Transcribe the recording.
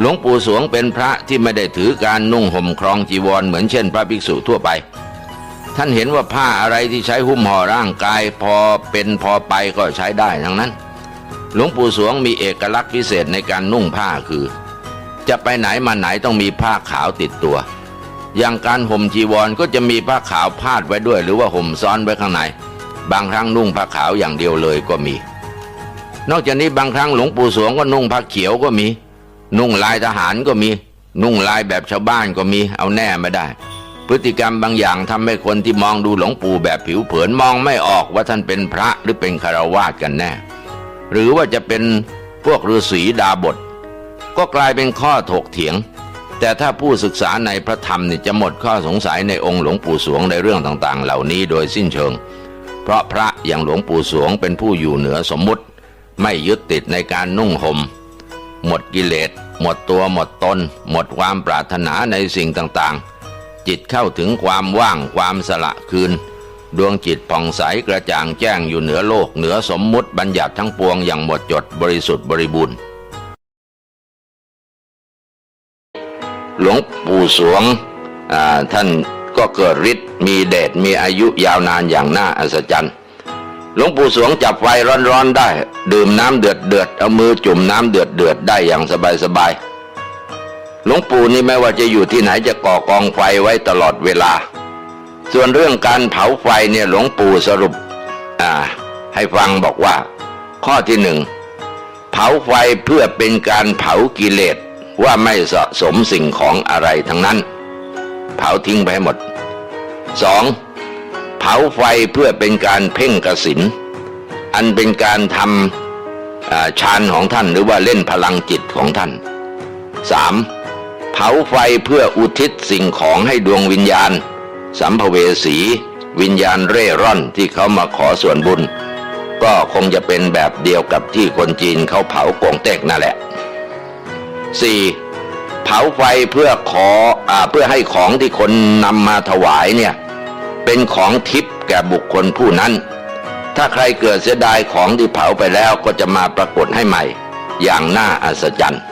หลวงปู่สวงเป็นพระที่ไม่ได้ถือการนุ่งห่มครองจีวรเหมือนเช่นพระภิกษุทั่วไป ท่านเห็นว่าผ้าอะไรที่ใช้หุ้มห่อร่างกายพอเป็นพอไปก็ใช้ได้ทั้งนั้น หลวงปู่สวงมีเอกลักษณ์พิเศษในการนุ่งผ้าคือ จะไปไหนมาไหนต้องมีผ้าขาวติดตัว อย่างการห่มจีวรก็จะมีผ้าขาวพาดไว้ด้วย หรือว่าห่มซ้อนไว้ข้างใน บางครั้งนุ่งผ้าขาวอย่างเดียวเลยก็มี นอกจากนี้บางครั้งหลวงปู่สวงก็นุ่งผ้าเขียวก็มี นุ่งลายทหารก็มี นุ่งลายแบบชาวบ้านก็มี เอาแน่ไม่ได้ พฤติกรรมบางอย่างทำให้คนที่มองดูหลวงปู่แบบผิวเผินมองไม่ออกว่าท่านเป็นพระหรือเป็นคารวาสกันแน่ หรือว่าจะเป็นพวกฤาษีดาบท ก็กลายเป็นข้อถกเถียง แต่ถ้าผู้ศึกษาในพระธรรมนี่จะหมดข้อสงสัยในองค์หลวงปู่สวงในเรื่องต่างๆ เหล่านี้โดยสิ้นเชิง เพราะพระอย่างหลวงปู่สวงเป็นผู้อยู่เหนือสมมุติ ไม่ยึดติดในการนุ่งหม่มหมดกิเลส หมดตัวหมดตน หมดความปรารถนาในสิ่งต่างๆ จิตเข้าถึงความว่างความสละคืน ดวงจิตผ่องใสกระจ่างแจ้งอยู่เหนือโลกเหนือสมมุติบัญญัติทั้งปวงอย่างหมดจดบริสุทธิ์บริบูรณ์หลวงปู่สวงท่านก็เกิดฤทธิ์มีเดชมีอายุยาวนานอย่างน่าอัศจรรย์ หลวงปู่สวงจับไฟร้อนๆได้ ดื่มน้ำเดือดเดือดเอามือจุ่มน้ำเดือดเดือดได้อย่างสบายๆหลวงปู่นี่ไม่ว่าจะอยู่ที่ไหนจะก่อกองไฟไว้ตลอดเวลา ส่วนเรื่องการเผาไฟเนี่ยหลวงปู่สรุปอ่าให้ฟังบอกว่า ข้อที่หนึ่งเผาไฟเพื่อเป็นการเผากิเลสว่าไม่สะสมสิ่งของอะไรทั้งนั้น เผาทิ้งไปหหมดสอง เผาไฟเพื่อเป็นการเพ่งกสิน อันเป็นการทำฌานของท่านหรือว่าเล่นพลังจิตของท่านสามเผาไฟเพื่ออุทิศสิ่งของให้ดวงวิญญาณ สัมภเวสี วิญญาณเร่ร่อนที่เขามาขอส่วนบุญ ก็คงจะเป็นแบบเดียวกับที่คนจีนเขาเผากงเต็กนั่นแหละ 4. เผาไฟเพื่อขออเพื่อให้ของที่คนนำมาถวายเนี่ย เป็นของทิพย์แก่บุคคลผู้นั้น ถ้าใครเกิดเสียดายของที่เผาไปแล้วก็จะมาปรากฏให้ใหม่ อย่างน่าอัศจรรย์